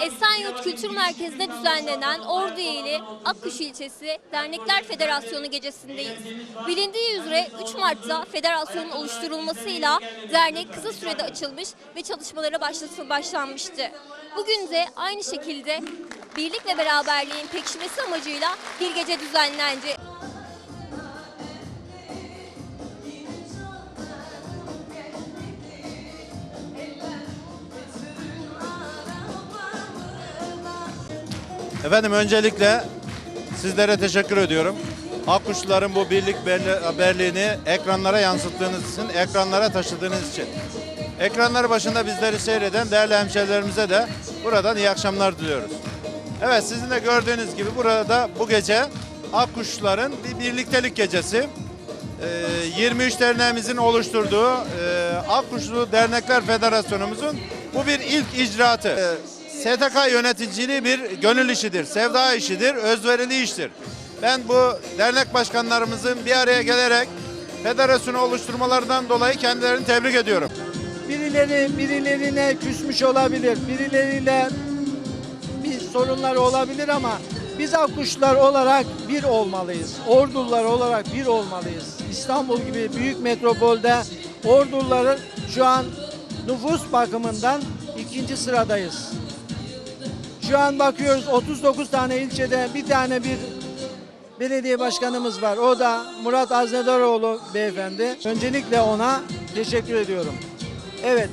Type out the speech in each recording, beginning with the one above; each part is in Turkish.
Esenyurt Kültür Merkezi'nde düzenlenen Ordu ili Akkuş ilçesi Dernekler Federasyonu gecesindeyiz. Bilindiği üzere 3 Mart'ta federasyonun oluşturulmasıyla dernek kısa sürede açılmış ve çalışmalara başlanmıştı. Bugün de aynı şekilde birlik ve beraberliğin pekişmesi amacıyla bir gece düzenlendi. Efendim öncelikle sizlere teşekkür ediyorum. Akkuşluların bu birlik berli- berliğini ekranlara yansıttığınız için, ekranlara taşıdığınız için. Ekranlar başında bizleri seyreden değerli hemşehrilerimize de buradan iyi akşamlar diliyoruz. Evet sizin de gördüğünüz gibi burada bu gece Akkuşluların bir birliktelik gecesi. Ee, 23 derneğimizin oluşturduğu e, Akkuşlu Dernekler Federasyonumuzun bu bir ilk icraatı. STK yöneticiliği bir gönül işidir, sevda işidir, özverili iştir. Ben bu dernek başkanlarımızın bir araya gelerek federasyonu oluşturmalarından dolayı kendilerini tebrik ediyorum. Birileri birilerine küsmüş olabilir, birileriyle bir sorunlar olabilir ama biz Akkuşlar olarak bir olmalıyız. Ordular olarak bir olmalıyız. İstanbul gibi büyük metropolde Orduların şu an nüfus bakımından ikinci sıradayız. Şu an bakıyoruz 39 tane ilçede bir tane bir belediye başkanımız var. O da Murat Aznedaroğlu beyefendi. Öncelikle ona teşekkür ediyorum. Evet.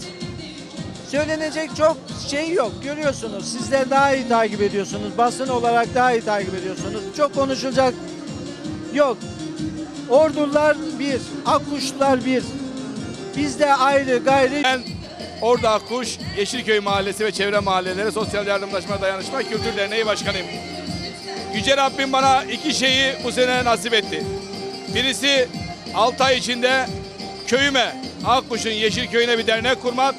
Söylenecek çok şey yok. Görüyorsunuz. Sizler daha iyi takip ediyorsunuz. Basın olarak daha iyi takip ediyorsunuz. Çok konuşulacak yok. Ordular bir, Akkuşlar bir. Bizde ayrı gayrı Ben Ordu Akkuş, Yeşilköy Mahallesi ve çevre mahalleleri Sosyal Yardımlaşma Dayanışma Kültür Derneği Başkanıyım. Yüce Rabbim bana iki şeyi bu sene nasip etti. Birisi 6 ay içinde köyüme, Akkuş'un Yeşilköy'üne bir dernek kurmak.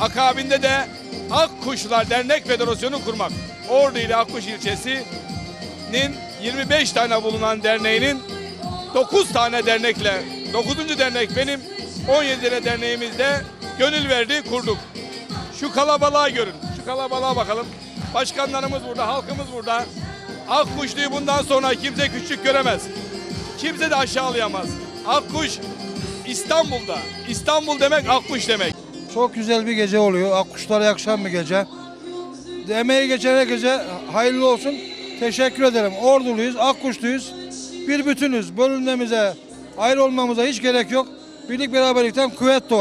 Akabinde de Akkuşlar Dernek Federasyonu kurmak. Ordu ile Akkuş ilçesinin 25 tane bulunan derneğinin 9 tane dernekle, 9. dernek benim, 17 tane derneğimizde gönül verdi, kurduk. Şu kalabalığa görün, şu kalabalığa bakalım. Başkanlarımız burada, halkımız burada. Akkuşlu'yu bundan sonra kimse küçük göremez. Kimse de aşağılayamaz. Akkuş İstanbul'da. İstanbul demek Akkuş demek. Çok güzel bir gece oluyor. Akkuşlara yakışan bir gece. Emeği geçen herkese hayırlı olsun. Teşekkür ederim. Orduluyuz, Akkuşluyuz. Bir bütünüz. Bölünmemize, ayrı olmamıza hiç gerek yok. Birlik beraberlikten kuvvet doğar.